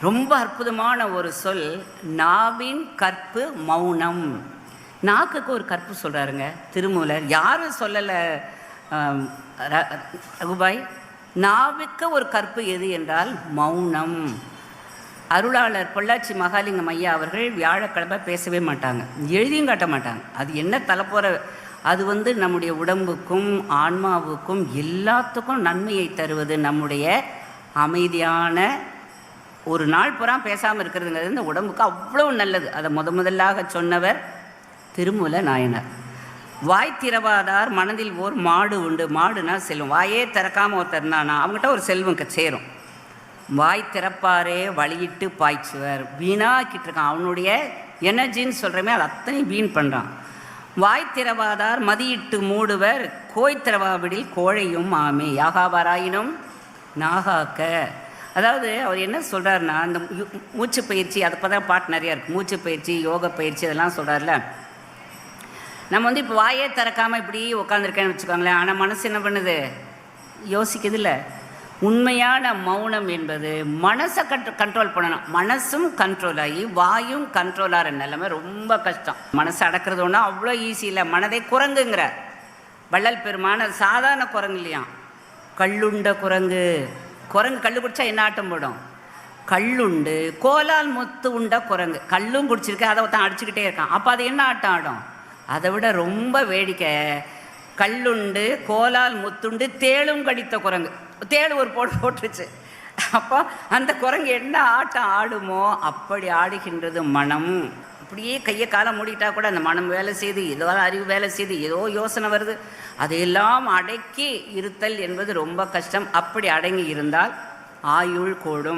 ரொம்ப அற்புதமான ஒரு சொல் நாவின் கற்பு மௌனம். நாக்குக்கு ஒரு கற்பு சொல்கிறாருங்க திருமூலர். யாரும் சொல்லலை ர- ரகுபாய்? நாவுக்கு ஒரு கற்பு எது என்றால் மௌனம். அருளாளர் பொள்ளாச்சி மகாலிங்கம் ஐயா அவர்கள் வியாழக்கிழமை பேசவே மாட்டாங்க எழுதியும் காட்ட மாட்டாங்க. அது என்ன தலைப்போகிற அது வந்து நம்முடைய உடம்புக்கும் ஆன்மாவுக்கும் எல்லாத்துக்கும் நன்மையை தருவது நம்முடைய அமைதியான ஒரு நாள் புறா பேசாமல் இருக்கிறதுங்கிறது இந்த உடம்புக்கு அவ்வளோ நல்லது. அதை முத முதலாக சொன்னவர் திருமூல நாயனார். வாய் திறவாதார் மனதில் ஓர் மாடு உண்டு. மாடுனா செல்வம். வாயே திறக்காமல் ஒருத்தர் இருந்தானா அவங்ககிட்ட ஒரு செல்வம் க- சேரும். வாய் திறப்பாரே வழியிட்டு பாய்ச்சுவர். வீணாக்கிட்டு இருக்கான். அவனுடைய எனர்ஜின்னு சொல்கிறமே அது அத்தனை வீண் பண்ணுறான் வாய் திறவாதார் மதியிட்டு மூடுவர். கோய் திறவாவிடில் கோழையும் ஆமே யாகாவாராயினும் நாகாக்க. அதாவது அவர் என்ன சொல்கிறாருன்னா அந்த மூச்சு பயிற்சி அதை தான் பாட்டு நிறையா இருக்குது மூச்சு பயிற்சி யோக பயிற்சி அதெல்லாம் சொல்கிறார்ல நம்ம வந்து இப்போ வாயே திறக்காமல் இப்படி உட்காந்துருக்கேன்னு வச்சுக்கோங்களேன் ஆனால் மனசு என்ன பண்ணுது? யோசிக்குதுல்ல. உண்மையான மௌனம் என்பது மனசை கண்ட் கண்ட்ரோல் பண்ணணும். மனசும் கண்ட்ரோல் ஆகி வாயும் கண்ட்ரோல் ஆகிற நிலைமை ரொம்ப கஷ்டம். மனசை அடக்கிறது ஒன்றும் அவ்வளோ ஈஸி இல்லை. மனதை குரங்குங்கிற வள்ளல் பெருமான சாதாரண குரங்கு இல்லையா கல்லுண்ட குரங்கு. குரங்கு கல் குடித்தா என்ன ஆட்டம் போடும்? கல்லுண்டு. கோலால் முத்து உண்ட குரங்கு. கல்லும் குடிச்சிருக்கு அதை ஒருத்தன் அடிச்சுக்கிட்டே இருக்கான். அப்போ அது என்ன ஆட்டம் ஆடும்? அதை விட ரொம்ப வேடிக்கை. கல்லுண்டு கோலால் முத்துண்டு தேளும் கடித்த குரங்கு. தேள் ஒரு போட்டு போட்டுருச்சு. அப்போ அந்த குரங்கு என்ன ஆட்டம் ஆடுமோ அப்படி ஆடுகின்றது மனம். அப்படியே கையை காலை மூடிட்டா கூட அந்த மனம் வேலை செய்து ஏதோ அறிவு வேலை செய்து ஏதோ யோசனை வருது. அதையெல்லாம் அடக்கி இருத்தல் என்பது ரொம்ப கஷ்டம். அப்படி அடங்கி இருந்தால் ஆயுள் கூடும்.